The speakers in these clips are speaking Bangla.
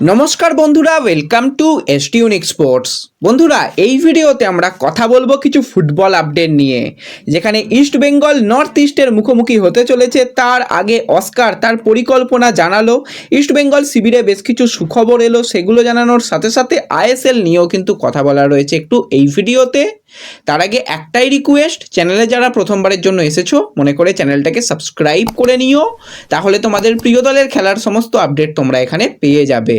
নমস্কার বন্ধুরা ওয়েলকাম টু এস এসটিউনিক স্পোর্টস বন্ধুরা, এই ভিডিওতে আমরা কথা বলব কিছু ফুটবল আপডেট নিয়ে। যেখানে ইস্ট বেঙ্গল নর্থ ইস্টের মুখোমুখি হতে চলেছে, তার আগে অস্কার, তার পরিকল্পনা জানালো। ইস্ট বেঙ্গল শিবিরে বেশ কিছু সুখবর এলো, সেগুলো জানানোর সাথে সাথে আইএসএল নিয়েও কিন্তু কথা বলা রয়েছে একটু এই ভিডিওতে। তার আগে একটাই রিকোয়েস্ট চ্যানেলে যারা প্রথমবারের জন্য এসেছ, মনে করে চ্যানেলটাকে সাবস্ক্রাইব করে নিও। তাহলে তোমাদের প্রিয় দলের খেলার সমস্ত আপডেট তোমরা এখানে পেয়ে যাবে।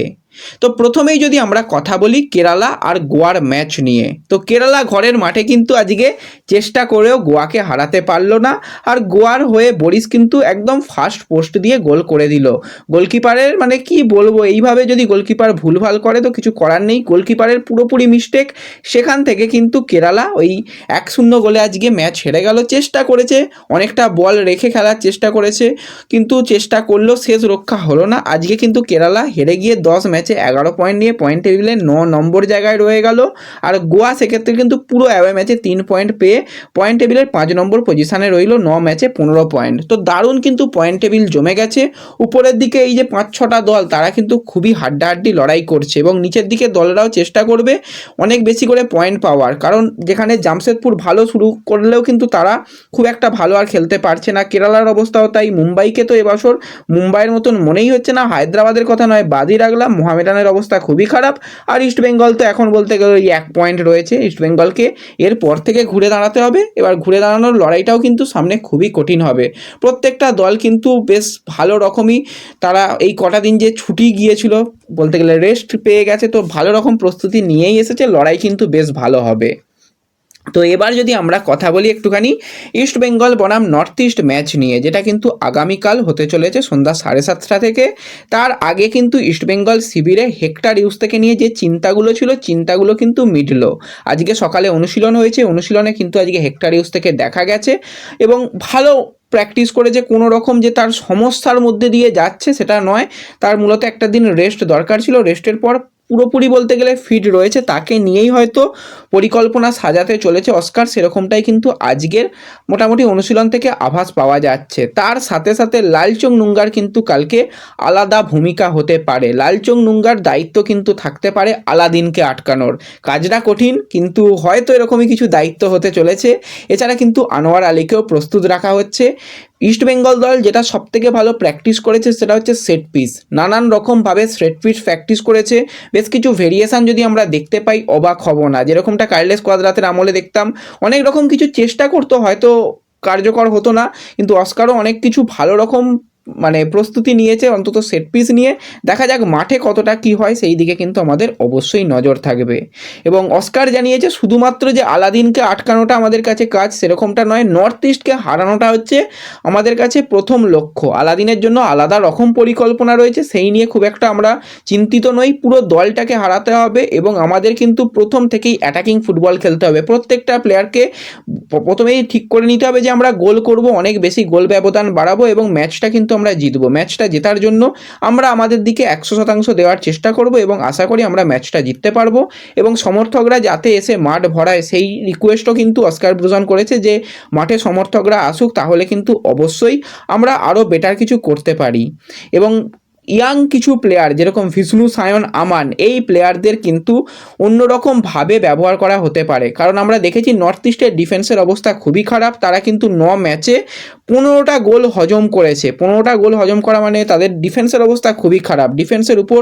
তো প্রথমেই যদি আমরা কথা বলি কেরালা আর গোয়ার ম্যাচ নিয়ে, তো কেরালা ঘরের মাঠে কিন্তু আজকে চেষ্টা করেও গোয়াকে হারাতে পারল না আর গোয়ার হয়ে বরিস কিন্তু একদম ফার্স্ট পোস্ট দিয়ে গোল করে দিল। গোলকিপারের মানে কি বলব, এইভাবে যদি গোলকিপার ভুলভাল করে তো কিছু করার নেই। গোলকিপারের পুরোপুরি মিস্টেক সেখান থেকে কিন্তু কেরালা ওই এক শূন্য গোলে আজকে ম্যাচ হেরে গেল। চেষ্টা করেছে, অনেকটা বল রেখে খেলার চেষ্টা করেছে, কিন্তু চেষ্টা করলেও শেষ রক্ষা হলো না। আজকে কিন্তু কেরালা হেরে গিয়ে দশ ম্যাচে এগারো পয়েন্ট নিয়ে পয়েন্ট টেবিলে ন নম্বর জায়গায় রয়ে গেল। আর গোয়া সেক্ষেত্রে কিন্তু পুরো অ্যাওয়ে ম্যাচে তিন পয়েন্ট পেয়ে পয়েন্ট টেবিলের পাঁচ নম্বর পজিশানে রইল ন ম্যাচে পনেরো পয়েন্ট তো দারুণ কিন্তু পয়েন্ট টেবিল জমে গেছে। উপরের দিকে এই যে পাঁচ ছটা দল, তারা কিন্তু খুবই হাড্ডাহাড্ডি লড়াই করছে এবং নিচের দিকে দলরাও চেষ্টা করবে অনেক বেশি করে পয়েন্ট পাওয়ার। কারণ যেখানে জামশেদপুর ভালো শুরু করলেও কিন্তু তারা খুব একটা ভালো আর খেলতে পারছে না। কেরালার অবস্থাও তাই, মুম্বাইকে তো এবছর মুম্বাইয়ের মতন মনেই হচ্ছে না। হায়দ্রাবাদের কথা নয় বাদই রাখলাম মোহামেডানের অবস্থা খুবই খারাপ। আর ইস্ট বেঙ্গল তো এখন বলতে গেলে ওই এক পয়েন্ট রয়েছে। ইস্ট বেঙ্গলকে এরপর থেকে ঘুরে দাঁড়াতে হবে। এবার ঘুরে দাঁড়ানোর লড়াইটাও কিন্তু সামনে খুবই কঠিন হবে। প্রত্যেকটা দল কিন্তু বেশ ভালো রকমই তারা এই কটা দিন যে ছুটি গিয়েছিল, বলতে গেলে রেস্ট পেয়ে গেছে। তো ভালো রকম প্রস্তুতি নিয়েই এসেছে। লড়াই কিন্তু বেশ ভালো হবে। তো এবার যদি আমরা কথা বলি একটুখানি ইস্ট বেঙ্গল বনাম নর্থ ইস্ট ম্যাচ নিয়ে, যেটা কিন্তু আগামীকাল হতে চলেছে সন্ধ্যা সাড়ে সাতটা থেকে। তার আগে কিন্তু ইস্ট বেঙ্গল শিবিরে হেক্টার ইউজ থেকে নিয়ে যে চিন্তাগুলো ছিল, চিন্তাগুলো কিন্তু মিটলো। আজকে সকালে অনুশীলন হয়েছে, অনুশীলনে কিন্তু আজকে হেক্টার ইউজ থেকে দেখা গেছে এবং ভালো প্র্যাকটিস করে যে কোনো রকম যে তার সমস্যার মধ্যে দিয়ে যাচ্ছে সেটা নয়, তার মূলত একটা দিন রেস্ট দরকার ছিল। রেস্টের পর পুরোপুরি বলতে গেলে ফিট রয়েছে, তাকে নিয়েই হয়তো পরিকল্পনা সাজাতে চলেছে অস্কার, সেরকমটাই কিন্তু আজকের মোটামুটি অনুশীলন থেকে আভাস পাওয়া যাচ্ছে। তার সাথে সাথে লালচং নুঙ্গার কিন্তু কালকে আলাদা ভূমিকা হতে পারে। লালচং নুঙ্গার দায়িত্ব কিন্তু থাকতে পারে আলাদিনকে আটকানোর। কাজটা কঠিন, কিন্তু হয়তো এরকমই কিছু দায়িত্ব হতে চলেছে। এছাড়া কিন্তু আনোয়ার আলীকেও প্রস্তুত রাখা হচ্ছে। ইস্ট বেঙ্গল দল যেটা সব থেকে ভালো প্র্যাকটিস করেছে সেটা হচ্ছে সেট পিস নানান রকমভাবে সেট পিস প্র্যাকটিস করেছে। বেশ কিছু ভেরিয়েশান যদি আমরা দেখতে পাই, অবাক হব না। যেরকমটা কার্লেস কোয়াদ্রাতের আমলে দেখতাম, অনেক রকম কিছু চেষ্টা করতো, হয়তো কার্যকর হতো না, কিন্তু অস্কারও অনেক কিছু ভালো রকম মানে প্রস্তুতি নিয়েছে, অন্তত সেট পিস নিয়ে। দেখা যাক মাঠে কতটা কি হয়, সেই দিকে কিন্তু আমাদের অবশ্যই নজর থাকবে। এবং অস্কার জানিয়েছে, শুধুমাত্র যে আলাদিনকে আটকানোটা আমাদের কাছে কাজ, সেরকমটা নয় নর্থ ইস্টকে হারানোটা হচ্ছে আমাদের কাছে প্রথম লক্ষ্য। আলাদিনের জন্য আলাদা রকম পরিকল্পনা রয়েছে, সেই নিয়ে খুব একটা আমরা চিন্তিত নই। পুরো দলটাকে হারাতে হবে এবং আমাদের কিন্তু প্রথম থেকেই অ্যাটাকিং ফুটবল খেলতে হবে। প্রত্যেকটা প্লেয়ারকে প্রথমেই ঠিক করে নিতে হবে যে আমরা গোল করব, অনেক বেশি গোল ব্যবধান বাড়াবো এবং ম্যাচটা কিন্তু আমরা জিতবো। ম্যাচটা জেতার জন্য আমরা আমাদের দিকে একশো শতাংশ দেওয়ার চেষ্টা করব এবং আশা করি আমরা ম্যাচটা জিততে পারব। এবং সমর্থকরা যাতে এসে মাঠ ভরায়, সেই রিকোয়েস্টও কিন্তু অস্কার ব্রুজন করেছে যে, মাঠে সমর্থকরা আসুক তাহলে কিন্তু অবশ্যই আমরা আরও বেটার কিছু করতে পারি। এবং ইয়াং কিছু প্লেয়ার যেরকম ভিষ্ণু সায়ন আমান এই প্লেয়ারদের কিন্তু অন্যরকমভাবে ব্যবহার করা হতে পারে। কারণ আমরা দেখেছি নর্থ ইস্টের ডিফেন্সের অবস্থা খুবই খারাপ। তারা কিন্তু ন ম্যাচে পনেরোটা গোল হজম করেছে। পনেরোটা গোল হজম করা মানে তাদের ডিফেন্সের অবস্থা খুবই খারাপ। ডিফেন্সের উপর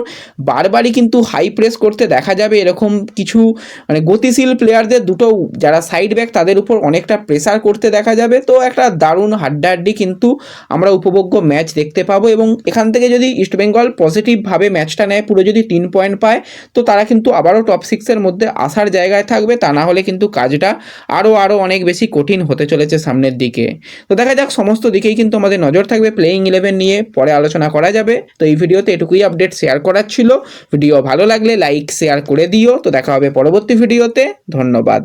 বারবারই কিন্তু হাই প্রেস করতে দেখা যাবে এরকম কিছু মানে গতিশীল প্লেয়ারদের দুটো, যারা সাইড ব্যাক তাদের উপর অনেকটা প্রেসার করতে দেখা যাবে। তো একটা দারুণ হাড্ডাহাড্ডি কিন্তু আমরা উপভোগ্য ম্যাচ দেখতে পাবো এবং এখান থেকে যদি ইস্টবেঙ্গল পজিটিভভাবে ম্যাচটা নেয়, পুরো যদি তিন পয়েন্ট পায়, তো তারা কিন্তু আবারও টপ সিক্সের মধ্যে আসার জায়গায় থাকবে। তা না হলে কিন্তু কাজটা আরও আরও অনেক বেশি কঠিন হতে চলেছে সামনের দিকে। তো দেখা যাক সমস্ত দিকেই কিন্তু আমাদের নজর থাকবে প্লেয়িং ইলেভেন নিয়ে। পরে আলোচনা করা যাবে। তো এই ভিডিওতে এটুকুই আপডেট শেয়ার করার ছিল। ভিডিও ভালো লাগলে লাইক শেয়ার করে দিও। তো দেখা হবে পরবর্তী ভিডিওতে। ধন্যবাদ।